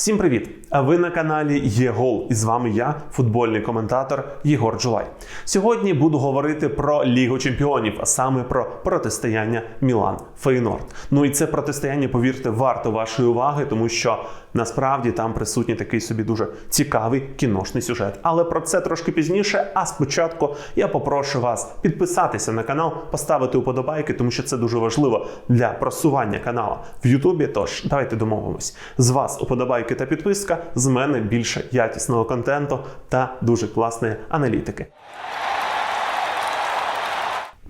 Всім привіт! А ви на каналі Є Гол, і з вами я, футбольний коментатор Єгор Джулай. Сьогодні буду говорити про Лігу Чемпіонів, а саме про протистояння Мілан Фейнорд. Ну і це протистояння, повірте, варто вашої уваги, тому що насправді там присутній такий собі дуже цікавий кіношний сюжет. Але про це трошки пізніше. А спочатку я попрошу вас підписатися на канал, поставити уподобайки, тому що це дуже важливо для просування каналу в Ютубі. Тож давайте домовимось. З вас уподобайки та підписка, з мене більше якісного контенту та дуже класної аналітики.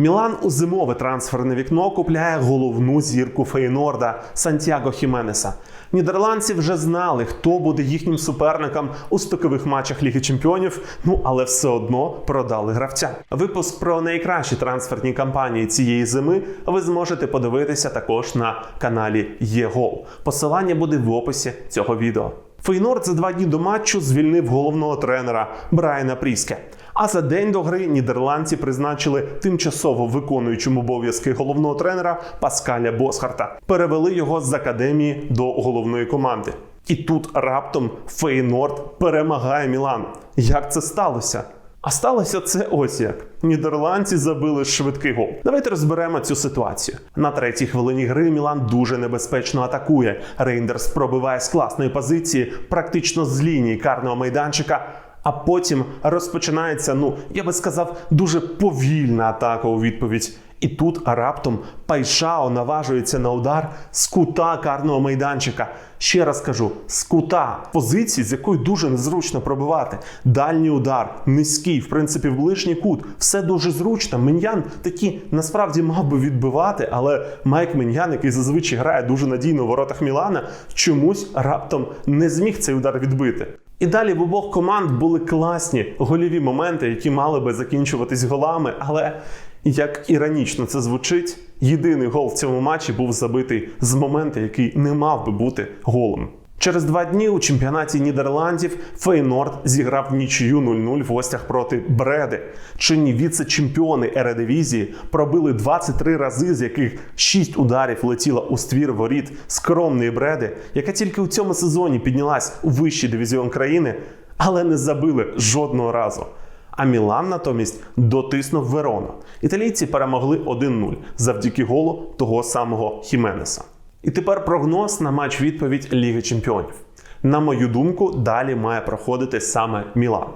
Мілан у зимове трансферне вікно купляє головну зірку Фейнорда Сантьяго Хіменеса. Нідерландці вже знали, хто буде їхнім суперником у стокових матчах Ліги Чемпіонів. Ну але все одно продали гравця. Випуск про найкращі трансферні кампанії цієї зими ви зможете подивитися також на каналі ЄГОЛ. Посилання буде в описі цього відео. Фейнорд за два дні до матчу звільнив головного тренера Брайана Пріске. А за день до гри нідерландці призначили тимчасово виконуючим обов'язки головного тренера Паскаля Босхарта. Перевели його з академії до головної команди. І тут раптом Фейнорд перемагає Мілан. Як це сталося? А сталося це ось як. Нідерландці забили швидкий гол. Давайте розберемо цю ситуацію. На третій хвилині гри Мілан дуже небезпечно атакує. Рейндерс пробиває з класної позиції, практично з лінії карного майданчика. А потім розпочинається, ну я би сказав, дуже повільна атака у відповідь. І тут раптом Пайшао наважується на удар з кута карного майданчика. Ще раз кажу, з кута позиції, з якої дуже незручно пробивати. Дальній удар, низький, в принципі, в ближній кут. Все дуже зручно. Меньян такі насправді мав би відбивати, але Майк Меньян, який зазвичай грає дуже надійно у воротах Мілана, чомусь раптом не зміг цей удар відбити. І далі в обох команд були класні гольові моменти, які мали би закінчуватись голами. Але як іронічно це звучить, єдиний гол в цьому матчі був забитий з моменту, який не мав би бути голом. Через два дні у чемпіонаті Нідерландів Фейнорд зіграв нічию 0-0 в гостях проти Бреди. Чинні віце-чемпіони Ередивізії пробили 23 рази, з яких 6 ударів летіло у ствір воріт скромної Бреди, яка тільки у цьому сезоні піднялась у вищий дивізіон країни, але не забили жодного разу. А Мілан натомість дотиснув Верону. Італійці перемогли 1-0 завдяки голу того самого Хіменеса. І тепер прогноз на матч відповідь Ліги Чемпіонів. На мою думку, далі має проходити саме Мілан.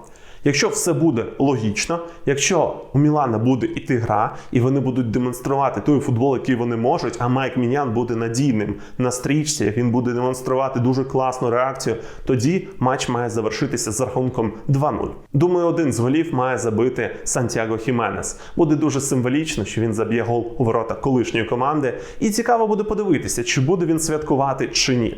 Якщо все буде логічно, якщо у Мілана буде іти гра, і вони будуть демонструвати той футбол, який вони можуть, а Майк Мінян буде надійним на стрічці, він буде демонструвати дуже класну реакцію, тоді матч має завершитися з рахунком 2-0. Думаю, один з голів має забити Сантьяго Хіменес. Буде дуже символічно, що він заб'є гол у ворота колишньої команди, і цікаво буде подивитися, чи буде він святкувати чи ні.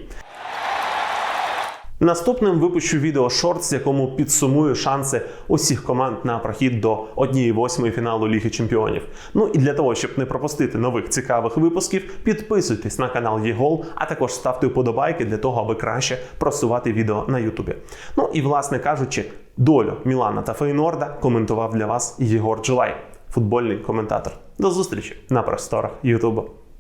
Наступним випущу відео шортс, в якому підсумую шанси усіх команд на прохід до 1-8 фіналу Ліги Чемпіонів. Ну і для того, щоб не пропустити нових цікавих випусків, підписуйтесь на канал ЄГОЛ, а також ставте вподобайки для того, аби краще просувати відео на Ютубі. Ну і власне кажучи, долю Мілана та Фейнорда коментував для вас Єгор Джулай, футбольний коментатор. До зустрічі на просторах Ютубу.